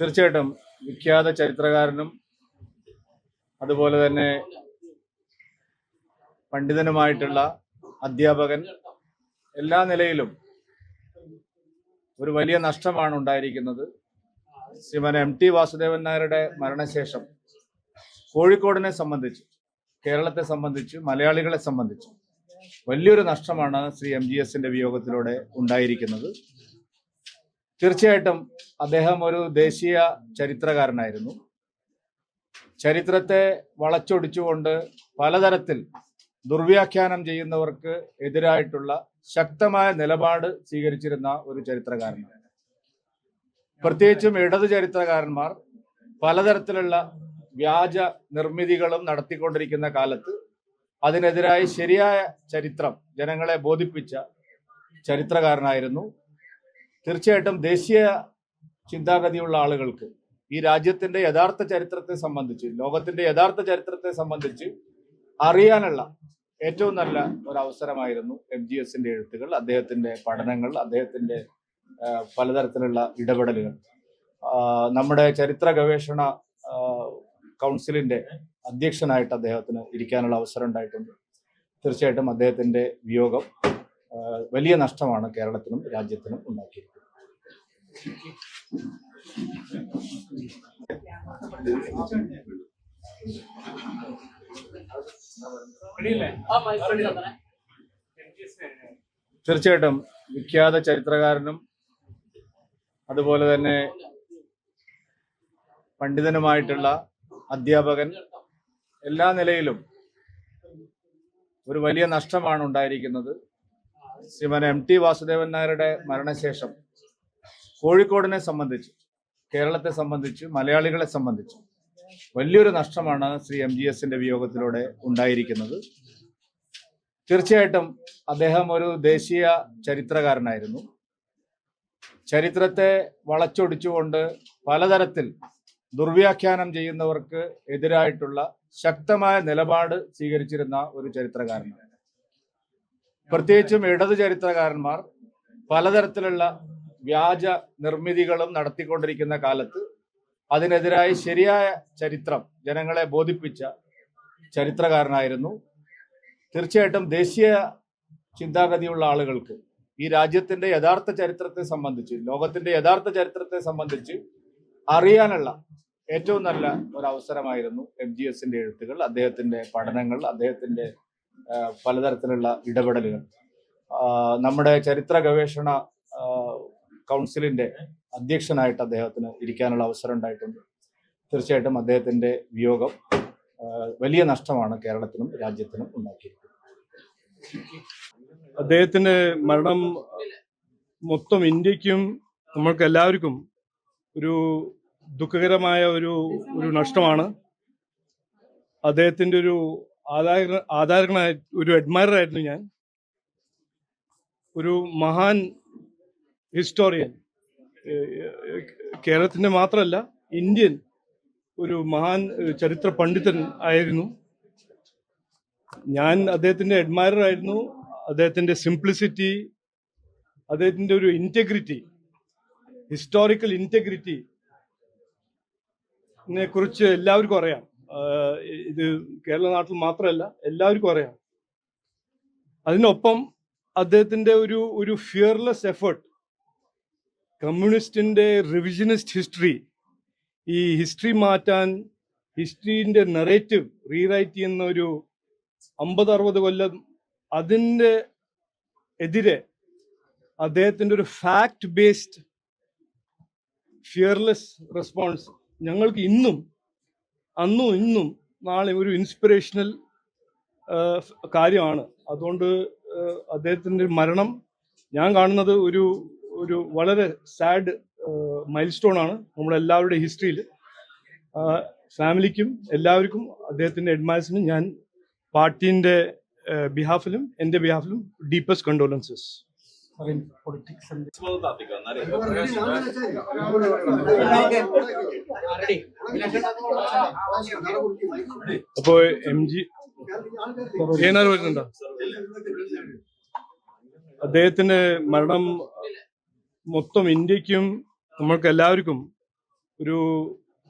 തീർച്ചയായിട്ടും വിഖ്യാത ചരിത്രകാരനും അതുപോലെ തന്നെ പണ്ഡിതനുമായിട്ടുള്ള അധ്യാപകൻ എല്ലാ നിലയിലും ഒരു വലിയ നഷ്ടമാണ് ഉണ്ടായിരിക്കുന്നത്. ശ്രീമാൻ എം ടി വാസുദേവൻ നായരുടെ മരണശേഷം കോഴിക്കോടിനെ സംബന്ധിച്ച് കേരളത്തെ സംബന്ധിച്ച് മലയാളികളെ സംബന്ധിച്ച് വലിയൊരു നഷ്ടമാണ് ശ്രീ എം ജി എസിന്റെ വിയോഗത്തിലൂടെ ഉണ്ടായിരിക്കുന്നത്. തീർച്ചയായിട്ടും അദ്ദേഹം ഒരു ദേശീയ ചരിത്രകാരനായിരുന്നു. ചരിത്രത്തെ വളച്ചൊടിച്ചുകൊണ്ട് പലതരത്തിൽ ദുർവ്യാഖ്യാനം ചെയ്യുന്നവർക്ക് എതിരായിട്ടുള്ള ശക്തമായ നിലപാട് സ്വീകരിച്ചിരുന്ന ഒരു ചരിത്രകാരനാണ്. പ്രത്യേകിച്ചും ഇടതു ചരിത്രകാരന്മാർ പലതരത്തിലുള്ള വ്യാജ നിർമ്മിതികളും നടത്തിക്കൊണ്ടിരിക്കുന്ന കാലത്ത് അതിനെതിരായി ശരിയായ ചരിത്രം ജനങ്ങളെ ബോധിപ്പിച്ച ചരിത്രകാരനായിരുന്നു. തീർച്ചയായിട്ടും ദേശീയ ചിന്താഗതിയുള്ള ആളുകൾക്ക് ഈ രാജ്യത്തിന്റെ യഥാർത്ഥ ചരിത്രത്തെ സംബന്ധിച്ച് ലോകത്തിന്റെ യഥാർത്ഥ ചരിത്രത്തെ സംബന്ധിച്ച് അറിയാനുള്ള ഏറ്റവും നല്ല ഒരു അവസരമായിരുന്നു എം ജി എസിന്റെ എഴുത്തുകൾ അദ്ദേഹത്തിന്റെ പഠനങ്ങൾ അദ്ദേഹത്തിന്റെ പലതരത്തിലുള്ള ഇടപെടലുകൾ. നമ്മുടെ ചരിത്ര ഗവേഷണ കൗൺസിലിന്റെ അധ്യക്ഷനായിട്ട് അദ്ദേഹത്തിന് ഇരിക്കാനുള്ള അവസരം ഉണ്ടായിട്ടുണ്ട്. തീർച്ചയായിട്ടും അദ്ദേഹത്തിന്റെ വിയോഗം വലിയ നഷ്ടമാണ് കേരളത്തിനും രാജ്യത്തിനും ഉണ്ടാക്കിയിരിക്കുന്നത്. തീർച്ചയായിട്ടും വിഖ്യാത ചരിത്രകാരനും അതുപോലെ തന്നെ പണ്ഡിതനുമായിട്ടുള്ള അധ്യാപകൻ എല്ലാ നിലയിലും ഒരു വലിയ നഷ്ടമാണ് ഉണ്ടായിരിക്കുന്നത്. ശ്രീമാൻ എം ടി വാസുദേവൻ നായരുടെ മരണശേഷം കോഴിക്കോടിനെ സംബന്ധിച്ച് കേരളത്തെ സംബന്ധിച്ച് മലയാളികളെ സംബന്ധിച്ച് വലിയൊരു നഷ്ടമാണ് ശ്രീ എം ജി എസിന്റെ വിയോഗത്തിലൂടെ ഉണ്ടായിരിക്കുന്നത്. തീർച്ചയായിട്ടും അദ്ദേഹം ഒരു ദേശീയ ചരിത്രകാരനായിരുന്നു. ചരിത്രത്തെ വളച്ചൊടിച്ചുകൊണ്ട് പലതരത്തിൽ ദുർവ്യാഖ്യാനം ചെയ്യുന്നവർക്ക് എതിരായിട്ടുള്ള ശക്തമായ നിലപാട് സ്വീകരിച്ചിരുന്ന ഒരു ചരിത്രകാരനാണ്. പ്രത്യേകിച്ചും ഇടതു ചരിത്രകാരന്മാർ പലതരത്തിലുള്ള വ്യാജ നിർമ്മിതികളും നടത്തിക്കൊണ്ടിരിക്കുന്ന കാലത്ത് അതിനെതിരായി ശരിയായ ചരിത്രം ജനങ്ങളെ ബോധിപ്പിച്ച ചരിത്രകാരനായിരുന്നു. തീർച്ചയായിട്ടും ദേശീയ ചിന്താഗതിയുള്ള ആളുകൾക്ക് ഈ രാജ്യത്തിന്റെ യഥാർത്ഥ ചരിത്രത്തെ സംബന്ധിച്ച് ലോകത്തിന്റെ യഥാർത്ഥ ചരിത്രത്തെ സംബന്ധിച്ച് അറിയാനുള്ള ഏറ്റവും നല്ല ഒരു അവസരമായിരുന്നു എം ജി എസിന്റെ എഴുത്തുകൾ അദ്ദേഹത്തിന്റെ പഠനങ്ങൾ അദ്ദേഹത്തിന്റെ പലതരത്തിലുള്ള ഇടപെടലുകൾ. നമ്മുടെ ചരിത്ര ഗവേഷണ കൗൺസിലിന്റെ അധ്യക്ഷനായിട്ട് അദ്ദേഹത്തിന് ഇരിക്കാനുള്ള അവസരം ഉണ്ടായിട്ടുണ്ട്. തീർച്ചയായിട്ടും അദ്ദേഹത്തിന്റെ വിയോഗം വലിയ നഷ്ടമാണ് കേരളത്തിനും രാജ്യത്തിനും ഉണ്ടാക്കിയിരിക്കുന്നത്. അദ്ദേഹത്തിന്റെ മരണം മൊത്തം ഇന്ത്യക്കും നമ്മൾക്ക് എല്ലാവർക്കും ഒരു ദുഃഖകരമായ ഒരു ഒരു നഷ്ടമാണ്. അദ്ദേഹത്തിന്റെ ഒരു ആദായ ആധാരകനായ ഒരു അഡ്മയറായിരുന്നു ഞാൻ. ഒരു മഹാൻ ഹിസ്റ്റോറിയൻ. കേരളത്തിന്റെ മാത്രമല്ല ഇന്ത്യൻ ഒരു മഹാൻ ചരിത്ര പണ്ഡിതൻ ആയിരുന്നു. ഞാൻ അദ്ദേഹത്തിന്റെ അഡ്മയർ ആയിരുന്നു. അദ്ദേഹത്തിന്റെ സിംപ്ലിസിറ്റി അദ്ദേഹത്തിന്റെ ഒരു ഇന്റഗ്രിറ്റി ഹിസ്റ്റോറിക്കൽ ഇന്റഗ്രിറ്റി െ കുറിച്ച് എല്ലാവർക്കും അറിയാം. ഇത് കേരള നാട്ടിൽ മാത്രമല്ല എല്ലാവർക്കും അറിയാം. അതിനൊപ്പം അദ്ദേഹത്തിന്റെ ഒരു ഒരു ഫിയർലെസ് എഫേർട്ട് കമ്മ്യൂണിസ്റ്റിന്റെ റിവിഷനിസ്റ്റ് ഹിസ്റ്ററി ഈ ഹിസ്റ്ററി മാറ്റാൻ ഹിസ്റ്ററിന്റെ നെറേറ്റീവ് റീറൈറ്റ് ചെയ്യുന്ന ഒരു അമ്പത് അറുപത് കൊല്ലം അതിന്റെ എതിരെ അദ്ദേഹത്തിന്റെ ഒരു ഫാക്ട് ബേസ്ഡ് ഫിയർലെസ് റെസ്പോൺസ് ഞങ്ങൾക്ക് ഇന്നും അന്നും ഇന്നും നാളെ ഒരു ഇൻസ്പിറേഷണൽ കാര്യമാണ്. അതുകൊണ്ട് അദ്ദേഹത്തിന്റെ മരണം ഞാൻ കാണുന്നത് ഒരു ഒരു വളരെ സാഡ് മൈൽ സ്റ്റോൺ ആണ് നമ്മളെല്ലാവരുടെ ഹിസ്റ്ററിയിൽ ഫാമിലിക്കും എല്ലാവർക്കും അദ്ദേഹത്തിന്റെ അഡ്മയർസിനും ഞാൻ പാർട്ടീന്റെ ബിഹാഫിലും എന്റെ ബിഹാഫിലും ഡീപ്പസ്റ്റ് കണ്ടോലൻസസ് അപ്പോ എം ജി ഏനാർ വരുന്നുണ്ടോ? അദ്ദേഹത്തിന്റെ മരണം മൊത്തം ഇന്ത്യക്കും നമ്മൾക്ക് എല്ലാവർക്കും ഒരു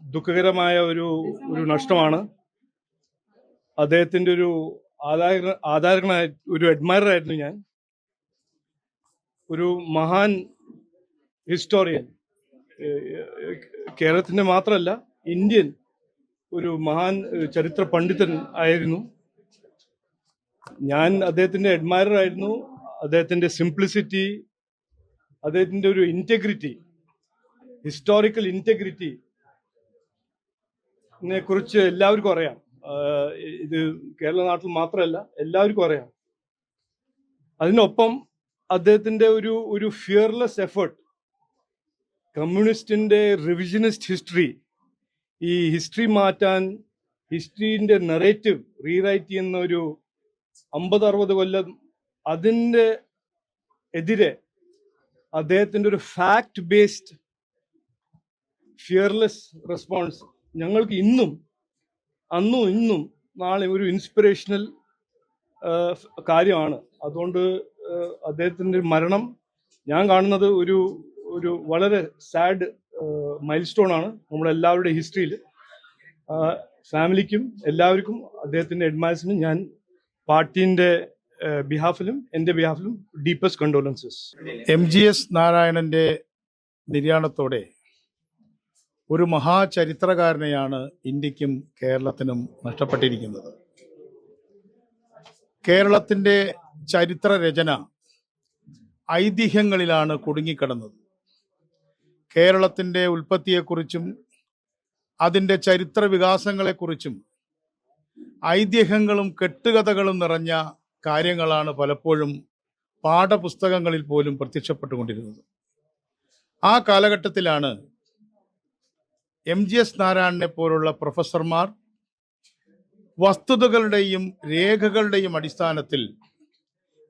ദുഃഖകരമായ ഒരു ഒരു നഷ്ടമാണ്. അദ്ദേഹത്തിന്റെ ഒരു ആധാര ആധാരകനായ ഒരു അഡ്മയറായിരുന്നു ഞാൻ. ഒരു മഹാൻ ഹിസ്റ്റോറിയൻ കേരളത്തിന്റെ മാത്രമല്ല ഇന്ത്യൻ ഒരു മഹാൻ ചരിത്ര പണ്ഡിതൻ ആയിരുന്നു. ഞാൻ അദ്ദേഹത്തിന്റെ അഡ്മയറായിരുന്നു അദ്ദേഹത്തിന്റെ സിംപ്ലിസിറ്റി അദ്ദേഹത്തിന്റെ ഒരു ഇന്റഗ്രിറ്റി ഹിസ്റ്റോറിക്കൽ ഇന്റഗ്രിറ്റി കുറിച്ച് എല്ലാവർക്കും അറിയാം. ഇത് കേരള നാട്ടിൽ മാത്രമല്ല എല്ലാവർക്കും അറിയാം. അതിനൊപ്പം അദ്ദേഹത്തിന്റെ ഒരു ഒരു ഫിയർലെസ് എഫേർട്ട് കമ്മ്യൂണിസ്റ്റിന്റെ റിവിഷനിസ്റ്റ് ഹിസ്റ്ററി ഈ ഹിസ്റ്ററി മാറ്റാൻ ഹിസ്റ്ററിന്റെ നെറേറ്റീവ് റീറൈറ്റ് ചെയ്യുന്ന ഒരു അമ്പത് അറുപത് കൊല്ലം അതിന്റെ എതിരെ അദ്ദേഹത്തിന്റെ ഒരു ഫാക്ട് ബേസ്ഡ് ഫിയർലെസ് റെസ്പോൺസ് ഞങ്ങൾക്ക് ഇന്നും അന്നും ഇന്നും നാളെ ഒരു ഇൻസ്പിറേഷണൽ കാര്യമാണ്. അതുകൊണ്ട് അദ്ദേഹത്തിന്റെ മരണം ഞാൻ കാണുന്നത് ഒരു ഒരു വളരെ സാഡ് മൈൽ സ്റ്റോൺ ആണ് നമ്മളെല്ലാവരുടെ ഹിസ്റ്ററിയിൽ ഫാമിലിക്കും എല്ലാവർക്കും അദ്ദേഹത്തിന്റെ അഡ്മയർസിനും ഞാൻ പാർട്ടീന്റെ ബിഹാഫിലും എന്റെ ബിഹാഫിലും deepest condolences M G S നാരായണന്റെ നിര്യാണത്തോടെ ഒരു മഹാചരിത്രകാരനെയാണ് ഇന്ത്യക്കും കേരളത്തിനും നഷ്ടപ്പെട്ടിരിക്കുന്നത്. കേരളത്തിന്റെ ചരിത്ര രചന ഐതിഹ്യങ്ങളിലാണ് കുടുങ്ങിക്കിടന്നത്. കേരളത്തിന്റെ ഉൽപ്പത്തിയെക്കുറിച്ചും അതിന്റെ ചരിത്ര വികാസങ്ങളെക്കുറിച്ചും ഐതിഹ്യങ്ങളും കെട്ടുകഥകളും നിറഞ്ഞ കാര്യങ്ങളാണ് പലപ്പോഴും പാഠപുസ്തകങ്ങളിൽ പോലും പ്രത്യക്ഷപ്പെട്ടുകൊണ്ടിരുന്നത്. ആ കാലഘട്ടത്തിലാണ് എം ജി എസ് നാരായണനെ പോലുള്ള പ്രൊഫസർമാർ വസ്തുതകളുടെയും രേഖകളുടെയും അടിസ്ഥാനത്തിൽ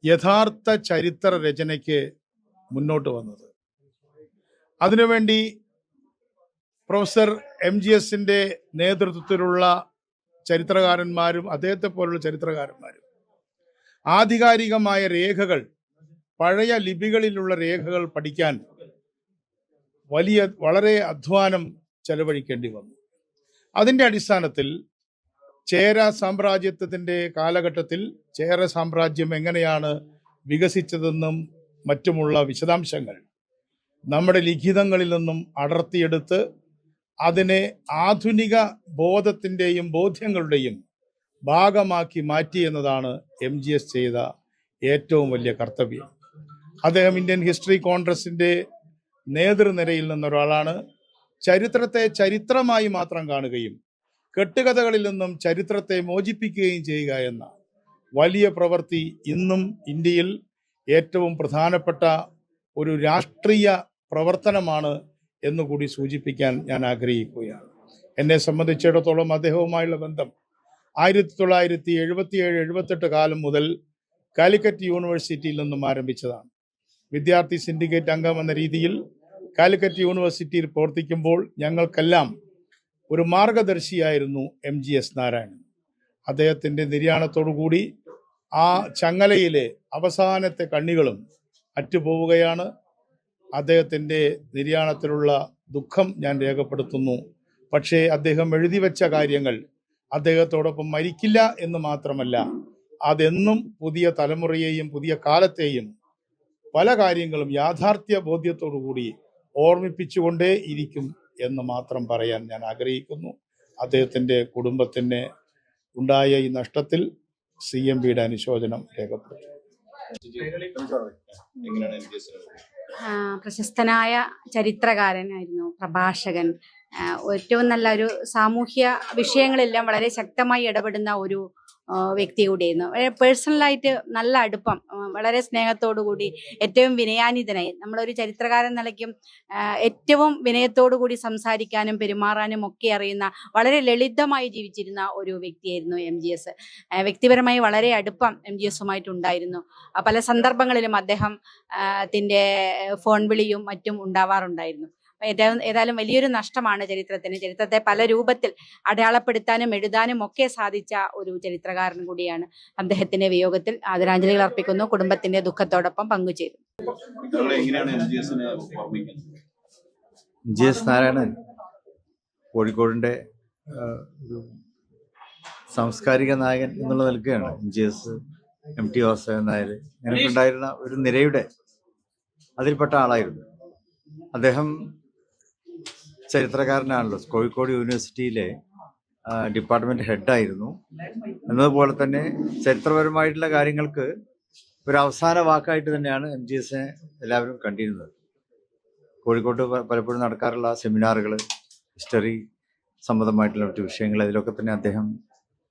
യഥാർത്ഥ ചരിത്ര രചനയ്ക്ക് മുന്നോട്ട് വന്നത്. അതിനുവേണ്ടി പ്രൊഫസർ എം ജി എസിന്റെ നേതൃത്വത്തിലുള്ള ചരിത്രകാരന്മാരും അദ്ദേഹത്തെ പോലുള്ള ചരിത്രകാരന്മാരും ആധികാരികമായ രേഖകൾ പഴയ ലിപികളിലുള്ള രേഖകൾ പഠിക്കാൻ വലിയ വളരെ അധ്വാനം ചെലവഴിക്കേണ്ടി വന്നു. അതിന്റെ അടിസ്ഥാനത്തിൽ ചേര സാമ്രാജ്യത്വത്തിന്റെ കാലഘട്ടത്തിൽ ചേര സാമ്രാജ്യം എങ്ങനെയാണ് വികസിച്ചതെന്നും മറ്റുമുള്ള വിശദാംശങ്ങൾ നമ്മുടെ ലിഖിതങ്ങളിൽ നിന്നും അടർത്തിയെടുത്ത് അതിനെ ആധുനിക ബോധത്തിന്റെയും ബോധ്യങ്ങളുടെയും ഭാഗമാക്കി മാറ്റി എന്നതാണ് എം ജി എസ് ചെയ്ത ഏറ്റവും വലിയ കർത്തവ്യം. അദ്ദേഹം ഇന്ത്യൻ ഹിസ്റ്ററി കോൺഗ്രസിന്റെ നേതൃനിരയിൽ നിന്നൊരാളാണ്. ചരിത്രത്തെ ചരിത്രമായി മാത്രം കാണുകയും കെട്ടുകഥകളിൽ നിന്നും ചരിത്രത്തെ മോചിപ്പിക്കുകയും ചെയ്യുക എന്ന വലിയ പ്രവൃത്തി ഇന്നും ഇന്ത്യയിൽ ഏറ്റവും പ്രധാനപ്പെട്ട ഒരു രാഷ്ട്രീയ പ്രവർത്തനമാണ് എന്നുകൂടി സൂചിപ്പിക്കാൻ ഞാൻ ആഗ്രഹിക്കുകയാണ്. എന്നെ സംബന്ധിച്ചിടത്തോളം അദ്ദേഹവുമായുള്ള ബന്ധം ആയിരത്തി തൊള്ളായിരത്തി എഴുപത്തിയേഴ് എഴുപത്തെട്ട് കാലം മുതൽ കാലിക്കറ്റ് യൂണിവേഴ്സിറ്റിയിൽ നിന്നും ആരംഭിച്ചതാണ്. വിദ്യാർത്ഥി സിൻഡിക്കേറ്റ് അംഗം എന്ന രീതിയിൽ കാലിക്കറ്റ് യൂണിവേഴ്സിറ്റിയിൽ പ്രവർത്തിക്കുമ്പോൾ ഞങ്ങൾക്കെല്ലാം ഒരു മാർഗദർശിയായിരുന്നു എം. ജി. എസ്. നാരായണൻ. അദ്ദേഹത്തിന്റെ നിര്യാണത്തോടുകൂടി ആ ചങ്ങലയിലെ അവസാനത്തെ കണ്ണികളും അറ്റുപോവുകയാണ്. അദ്ദേഹത്തിന്റെ നിര്യാണത്തിലുള്ള ദുഃഖം ഞാൻ രേഖപ്പെടുത്തുന്നു. പക്ഷേ അദ്ദേഹം എഴുതി വെച്ച കാര്യങ്ങൾ അദ്ദേഹത്തോടൊപ്പം മരിക്കില്ല എന്ന് മാത്രമല്ല അതെന്നും പുതിയ തലമുറയെയും പുതിയ കാലത്തെയും പല കാര്യങ്ങളും യാഥാർത്ഥ്യ ബോധ്യത്തോടുകൂടി ഓർമ്മിപ്പിച്ചുകൊണ്ടേ ഇരിക്കും എന്ന് മാത്രം പറയാൻ ഞാൻ ആഗ്രഹിക്കുന്നു. അദ്ദേഹത്തിന്റെ കുടുംബത്തിന് ഉണ്ടായ ഈ നഷ്ടത്തിൽ സി എം പിയുടെ അനുശോചനം രേഖപ്പെടുത്തി പ്രശസ്തനായ ചരിത്രകാരനായിരുന്നു പ്രഭാഷകൻ ഏറ്റവും നല്ല ഒരു സാമൂഹ്യ വിഷയങ്ങളെല്ലാം വളരെ ശക്തമായി ഇടപെടുന്ന ഒരു വ്യക്തി കൂടിയായിരുന്നു. പേഴ്സണലായിട്ട് നല്ല അടുപ്പം വളരെ കൂടി ഏറ്റവും വിനയാനിതനായി. നമ്മളൊരു ചരിത്രകാരൻ നിലയ്ക്കും ഏറ്റവും കൂടി സംസാരിക്കാനും പെരുമാറാനും ഒക്കെ അറിയുന്ന വളരെ ലളിതമായി ജീവിച്ചിരുന്ന ഒരു വ്യക്തിയായിരുന്നു എം ജി എസ്. വ്യക്തിപരമായി വളരെ അടുപ്പം എം ജി എസുമായിട്ടുണ്ടായിരുന്നു പല സന്ദർഭങ്ങളിലും അദ്ദേഹം ത്തിന്റെ ഫോൺ വിളിയും മറ്റും ഉണ്ടാവാറുണ്ടായിരുന്നു. ഏതായാലും വലിയൊരു നഷ്ടമാണ് ചരിത്രത്തിന്. ചരിത്രത്തെ പല രൂപത്തിൽ അടയാളപ്പെടുത്താനും എഴുതാനും ഒക്കെ സാധിച്ച ഒരു ചരിത്രകാരൻ കൂടിയാണ് അദ്ദേഹത്തിന്റെ വിയോഗത്തിൽ ആദരാഞ്ജലികൾ അർപ്പിക്കുന്നു. കുടുംബത്തിന്റെ ദുഃഖത്തോടൊപ്പം പങ്കുചേരുന്നു ജി എസ് നാരായണൻ കോഴിക്കോടിന്റെ ഒരു സാംസ്കാരിക നായകൻ എന്നുള്ള നിൽക്കുകയാണ് G S M T Vasudevan Nair ഞങ്ങൾക്കുണ്ടായിരുന്ന ഒരു നിരയുടെ അതിൽപ്പെട്ട ആളായിരുന്നു. അദ്ദേഹം ചരിത്രകാരനാണല്ലോ. കോഴിക്കോട് യൂണിവേഴ്സിറ്റിയിലെ ഡിപ്പാർട്ട്മെന്റ് ഹെഡായിരുന്നു. എന്നതുപോലെ തന്നെ ചരിത്രപരമായിട്ടുള്ള കാര്യങ്ങൾക്ക് ഒരു അവസാന വാക്കായിട്ട് തന്നെയാണ് എം ജി എസിനെ എല്ലാവരും കണ്ടിരുന്നത്. കോഴിക്കോട്ട് പലപ്പോഴും നടക്കാറുള്ള സെമിനാറുകൾ ഹിസ്റ്ററി സംബന്ധമായിട്ടുള്ള മറ്റു വിഷയങ്ങൾ അതിലൊക്കെ തന്നെ അദ്ദേഹം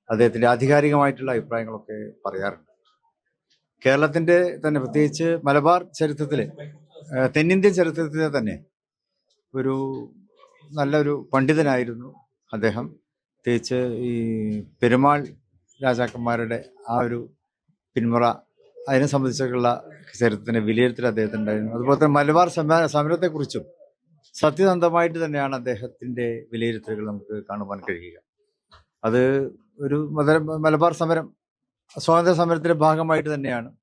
അദ്ദേഹത്തിന്റെ ആധികാരികമായിട്ടുള്ള അഭിപ്രായങ്ങളൊക്കെ പറയാറുണ്ട്. കേരളത്തിന്റെ തന്നെ പ്രത്യേകിച്ച് മലബാർ ചരിത്രത്തിലെ തെന്നിന്ത്യൻ ചരിത്രത്തിലെ തന്നെ ഒരു നല്ലൊരു പണ്ഡിതനായിരുന്നു അദ്ദേഹം. പ്രത്യേകിച്ച് ഈ പെരുമാൾ രാജാക്കന്മാരുടെ ആ ഒരു പിന്മുറ അതിനെ സംബന്ധിച്ചൊക്കെയുള്ള ചരിത്രത്തിന്റെ വിലയിരുത്തൽ അദ്ദേഹത്തിനുണ്ടായിരുന്നു. അതുപോലെ തന്നെ മലബാർ സമര സമരത്തെക്കുറിച്ചും സത്യസന്ധമായിട്ട് തന്നെയാണ് അദ്ദേഹത്തിന്റെ വിലയിരുത്തലുകൾ നമുക്ക് കാണുവാൻ കഴിയുക. അത് ഒരു മത- മലബാർ സമരം സ്വാതന്ത്ര്യ സമരത്തിന്റെ ഭാഗമായിട്ട് തന്നെയാണ്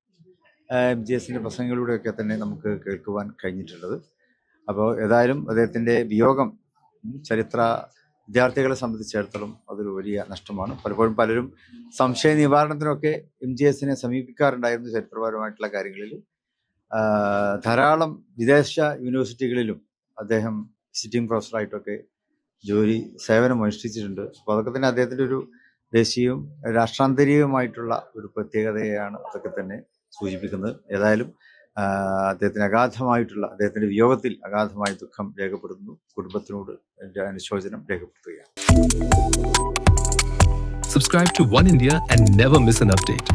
എം ജി എസിന്റെ പ്രസംഗങ്ങളിലൂടെയൊക്കെ തന്നെ നമുക്ക് കേൾക്കുവാൻ കഴിഞ്ഞിട്ടുള്ളത്. അപ്പോൾ ഏതായാലും അദ്ദേഹത്തിന്റെ വിയോഗം ചരിത്ര വിദ്യാർത്ഥികളെ സംബന്ധിച്ചിടത്തോളം അതൊരു വലിയ നഷ്ടമാണ്. പലപ്പോഴും പലരും സംശയ നിവാരണത്തിനൊക്കെ എം ജി എസിനെ സമീപിക്കാറുണ്ടായിരുന്നു ചരിത്രപരമായിട്ടുള്ള കാര്യങ്ങളിൽ. ധാരാളം വിദേശ യൂണിവേഴ്സിറ്റികളിലും അദ്ദേഹം വിസിറ്റിംഗ് പ്രൊഫസറായിട്ടൊക്കെ ജോലി സേവനം അനുഷ്ഠിച്ചിട്ടുണ്ട്. അപ്പോൾ അതൊക്കെ തന്നെ അദ്ദേഹത്തിന്റെ ഒരു ദേശീയവും രാഷ്ട്രാന്തരീയവുമായിട്ടുള്ള ഒരു പ്രത്യേകതയാണ് അതൊക്കെ തന്നെ സൂചിപ്പിക്കുന്നത്. ഏതായാലും അദ്ദേഹത്തിന് അഗാധമായിട്ടുള്ള അദ്ദേഹത്തിന്റെ വിയോഗത്തിൽ അഗാധമായ ദുഃഖം രേഖപ്പെടുത്തുന്നു കുടുംബത്തിനോട് എന്റെ അനുശോചനം രേഖപ്പെടുത്തുകയാണ് subscribe to One India and never miss an update.